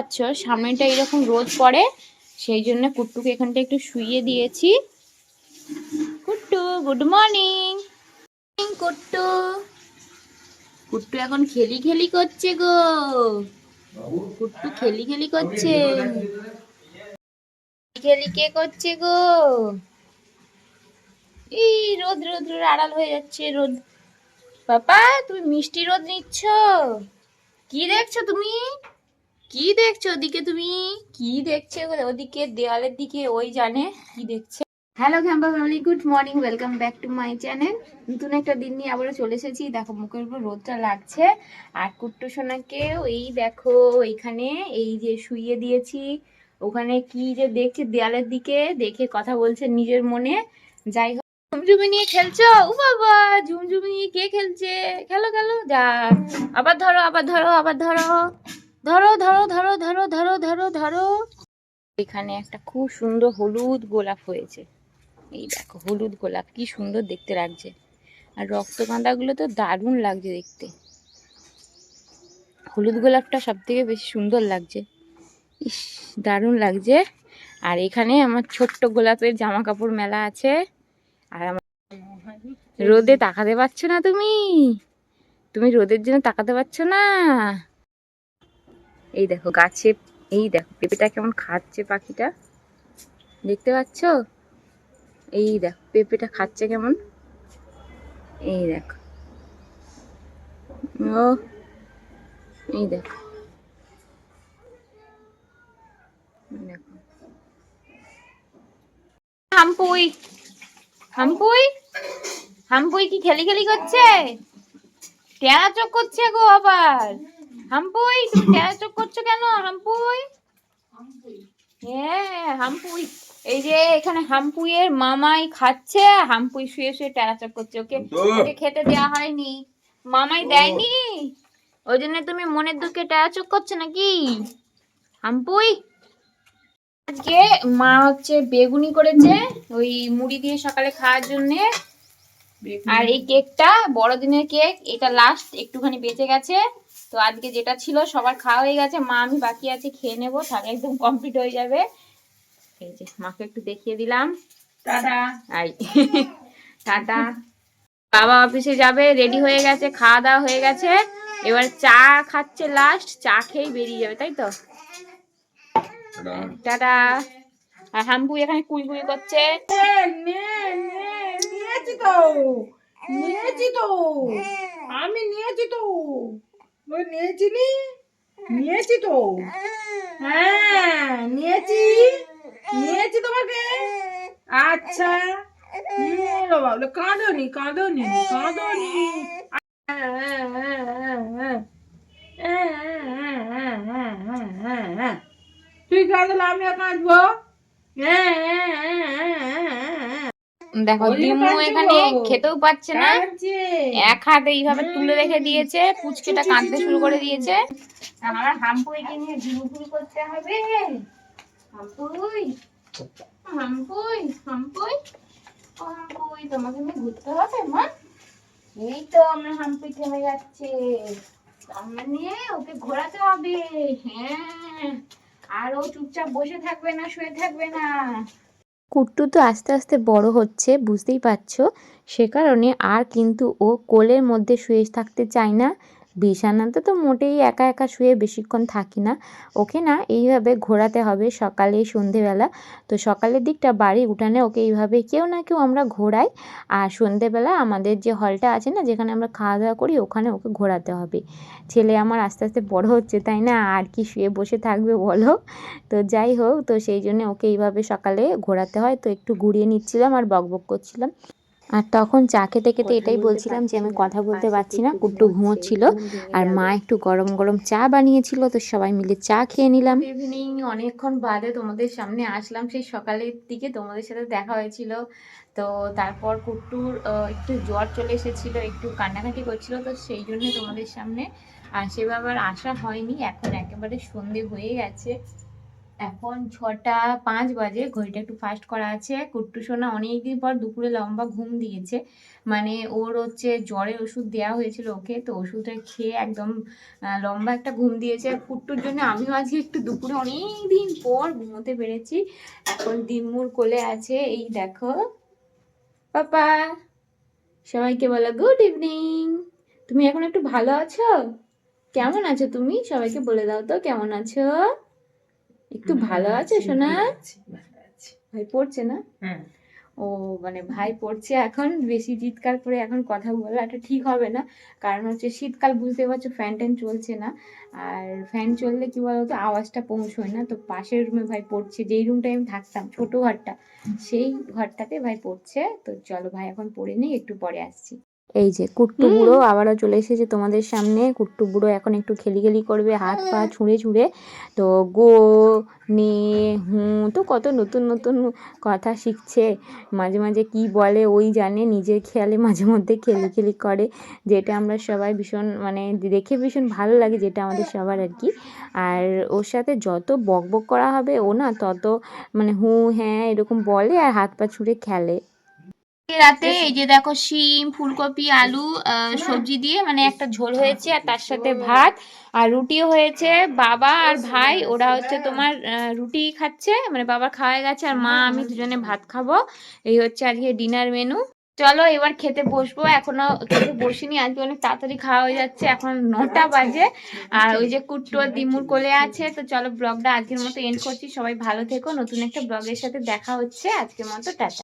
পাচ্ছ, সামনেটা এরকম রোদ পড়ে, সেই জন্য কুট্টুকে এখানটা একটু শুইয়ে দিয়েছি। Kuttu good morning Kuttu. কুট্টু এখন খেলি খেলি করছে গো। কুট্টু খেলি খেলি করছে। খেলি কে করছে গো? এই রোদ রোদ রোদ, আড়াল হয়ে যাচ্ছে রোদ। পাপা তুমি মিষ্টি রোদ নিচ্ছ? কি দেখছ তুমি? কি দেখছ ওদিকে তুমি? কি দেখছ ওদিকে দেওয়ালের দিকে ওই জানে কি দেখছে। Hello ঘ্যাম্পা family good morning welcome back to my channel নতুন একটা দিন নিয়ে আবারও চলে এসেছি। দেখো, মুখের উপর রোদটা লাগছে। আর কুট্টু সোনাকেও এই দেখো এইখানে এই যে শুইয়ে দিয়েছি। ওখানে কি যে দেখছে দেয়ালের দিকে, দেখে কথা বলছে নিজের মনে। যাই হোক, ঝুমঝুমি নিয়ে খেলছো? ও বাবা, ঝুমঝুমি নিয়ে কে খেলছে? খেলো খেলো যা আবার ধরো আবার ধরো আবার ধরো। ধরো ধরো ধরো ধরো ধরো ধরো ধরো। এখানে একটা খুব সুন্দর হলুদ গোলাপ হয়েছে। এই দেখো, হলুদ গোলাপ, কি সুন্দর দেখতে লাগছে। আর রক্তগাঁদাগুলো তো দারুণ লাগছে দেখতে। হলুদ গোলাপটা সব থেকে বেশি সুন্দর লাগছে। ইস, দারুণ লাগছে। আর এখানে আমার ছোট্ট গোলাপের জামা কাপড় মেলা আছে। আর আমার রোদে তাকাতে পারছ না তুমি? তুমি রোদের জন্য তাকাতে পারছ না? এই দেখো গাছে, এই দেখো পেঁপেটা কেমন খাচ্ছে পাখিটা। দেখতে পাচ্ছ? এই দেখো, পেঁপেটা খাচ্ছে কেমন? এই দেখো। ও, এই দেখো। হাম্পুই হাম্পুই? হাম্পুই কি খেলি খেলি করছে? টেরা চোখ করছে গো আবার। হাম্পুই তুমি টেরা চোখ করছ কেন? হাম্পুই? হ্যাঁ হাম্পুই। এই যে এখানে হাম্পুইয়ের মামাই খাচ্ছে হাম্পুই শুয়ে শুয়ে টেরা চোখ করছে। ওকে ওকে খেতে দেওয়া হয়নি। মামাই দেয়নি? ওই জন্য তুমি মনের দুঃখে টেরা চোখ করছ নাকি? হাম্পুই? আজকে মা হচ্ছে বেগুনি করেছে ওই মুড়ি দিয়ে সকালে খাওয়ার জন্য। আর এই কেকটা বড়দিনের কেক এটা লাস্ট একটুখানি বেঁচে গেছে। তো আজকে যেটা ছিল সবার খাওয়া হয়ে গেছে মা আমি বাকি আছে খেয়ে নেব তাহলে একদম কমপ্লিট হয়ে যাবে। এই যে মাকে একটু দেখিয়ে দিলাম। টাটা। আই টাটা। বাবা অফিসে যাবে রেডি হয়ে গেছে খাওয়া দাওয়া হয়ে গেছে। এবার চা খাচ্ছে লাস্ট চা খেয়েই বেরিয়ে যাবে তাই তো? টাটা। আর হাম্পু এখানে কুই কুই করছে। নে, নে, নে, নিয়েছি তো। নিয়েছি তো। আমি নিয়েছি তো। ওই নিয়েছি নি? নিয়েছি তো। হ্যাঁ নিয়েছি। নিয়েছি তোমাকে? আচ্ছা। কাঁদনি কাঁদো কাঁদনি। তুই কাঁদলে আমিও কাঁদবো। হ্যাঁ।, হ্যাঁ, হ্যাঁ, হ্যাঁ। দেখো ডিমু এখানে খেতেও পাচ্ছে না। এক হাতে এইভাবে তুলে রেখে দিয়েছে পুচকিটা কাঁদতে শুরু করে দিয়েছে। আমার হাম্পুইকে নিয়ে করতে হবে? হাম্পুই হাম্পুই হাম্পুই। হাম্পুই তোমাকে নিয়ে ঘুরতে হবে মা? এই তো আমার হাম্পুই থেমে যাচ্ছে। আমরা নিয়ে ওকে ঘোরাতে হবে। হ্যাঁ। আর ও চুপচাপ বসে থাকবে না শুয়ে থাকবে না। কুট্টু তো আস্তে আস্তে বড় হচ্ছে, বুঝতেই পারছ? সে কারণে আর কিন্তু ও কোলের মধ্যে শুয়ে থাকতে চায় না। বিছানাতে তো মোটেই একা একা শুয়ে বেশিক্ষণ থাকি না। ওকে না, এইভাবে ঘোরাতে হবে সকালে, সন্ধেবেলা। তো সকালের দিকটা বাড়ি উঠানে ওকে এইভাবে কেউ না কেউ আমরা ঘোরাই। আর সন্ধেবেলা আমাদের যে হলটা আছে না, যেখানে আমরা খাওয়া দাওয়া করি, ওখানে ওকে ঘোরাতে হবে। ছেলে আমার আস্তে আস্তে বড় হচ্ছে, তাই না? আর কি শুয়ে বসে থাকবে বলো? তো যাই হোক, তো সেই জন্য ওকে এইভাবে সকালে ঘোরাতে হয়। তো একটু ঘুরিয়ে নিচ্ছিলাম আর বকবক করছিলাম। আর তখন চা খেতে খেতে এটাই বলছিলাম যে আমি কথা বলতে পারছি না কুট্টু ঘুমোচ্ছিল। আর মা একটু গরম গরম চা বানিয়েছিল তো সবাই মিলে চা খেয়ে নিলাম। ইভিনিং অনেকক্ষণ বাদে তোমাদের সামনে আসলাম। সেই সকালের দিকে তোমাদের সাথে দেখা হয়েছিল। তো তারপর কুট্টুর একটু জ্বর চলে এসেছিল একটু কান্নাকাটি করছিল তো সেই জন্য তোমাদের সামনে আর সেভাবে আর আসা হয়নি এখন একেবারে সন্ধে হয়ে গেছে। এখন ছটা পাঁচ বাজে, ঘড়িটা একটু ফাস্ট করা আছে। কুট্টু সোনা অনেকদিন পর দুপুরে লম্বা ঘুম দিয়েছে। মানে ওর হচ্ছে জ্বরের ওষুধ দেওয়া হয়েছিল ওকে, তো ওষুধটা খেয়ে একদম লম্বা একটা ঘুম দিয়েছে। আর কুট্টুর জন্য আমিও আজকে একটু দুপুরে অনেক দিন পর ঘুমোতে পেরেছি। এখন দিম্মুর কোলে আছে, এই দেখো। পাপা, সবাইকে বলো গুড ইভিনিং তুমি এখন একটু ভালো আছো? কেমন আছো তুমি? সবাইকে বলে দাও তো, কেমন আছো? একটু ভালো আছে সোনা? ভাই পড়ছে না? হ্যাঁ। ও মানে ভাই পড়ছে এখন বেশি চিৎকার করে এখন কথা বলাটা ঠিক হবে না। কারণ হচ্ছে শীতকাল বুঝতে পারছ ফ্যান ট্যান চলছে না। আর ফ্যান চললে কি বলতো আওয়াজটা পৌঁছয় না। তো পাশের রুমে ভাই পড়ছে যেই রুমটায় আমি থাকতাম ছোট ঘরটা সেই ঘরটাতে ভাই পড়ছে। তো চলো ভাই এখন পড়ে নিই একটু পরে আসছি। এই যে কুট্টু বুড়ো আবারও চলে এসেছে তোমাদের সামনে। কুট্টু বুড়ো এখন একটু খেলি খেলি করবে হাত পা ছুঁড়ে ছুঁড়ে। তো গো নে হুঁ তো কত নতুন নতুন কথা শিখছে। মাঝে মাঝে কি বলে ওই জানে নিজের খেয়ালে মাঝে মধ্যে খেলি খেলি করে। যেটা আমরা সবাই ভীষণ মানে দেখে ভীষণ ভালো লাগে যেটা আমাদের সবার আর কি। আর ওর সাথে যত বক বক করা হবে ও না তত মানে হু হ্যাঁ এরকম বলে আর হাত পা ছুঁড়ে খেলে। রাতে এই যে দেখো শিম ফুলকপি আলু সবজি দিয়ে মানে একটা ঝোল হয়েছে আর তার সাথে ভাত আর রুটিও হয়েছে। বাবা আর ভাই ওরা হচ্ছে তোমার রুটি খাচ্ছে মানে বাবার খাওয়া গেছে আর মা আমি দুজনে ভাত খাব। এই হচ্ছে আজকে ডিনার মেনু। চলো এবার খেতে বসবো। এখনও খেতে বসিনি আজকে অনেক তাড়াতাড়ি খাওয়া হয়ে যাচ্ছে। এখন নটা বাজে। আর ওই যে কুট্টু দিমুর কোলে আছে তো চলো ব্লগটা আজকের মতো এন্ড করছি। সবাই ভালো থেকো। নতুন একটা ব্লগের সাথে দেখা হচ্ছে। আজকের মতো টাটা।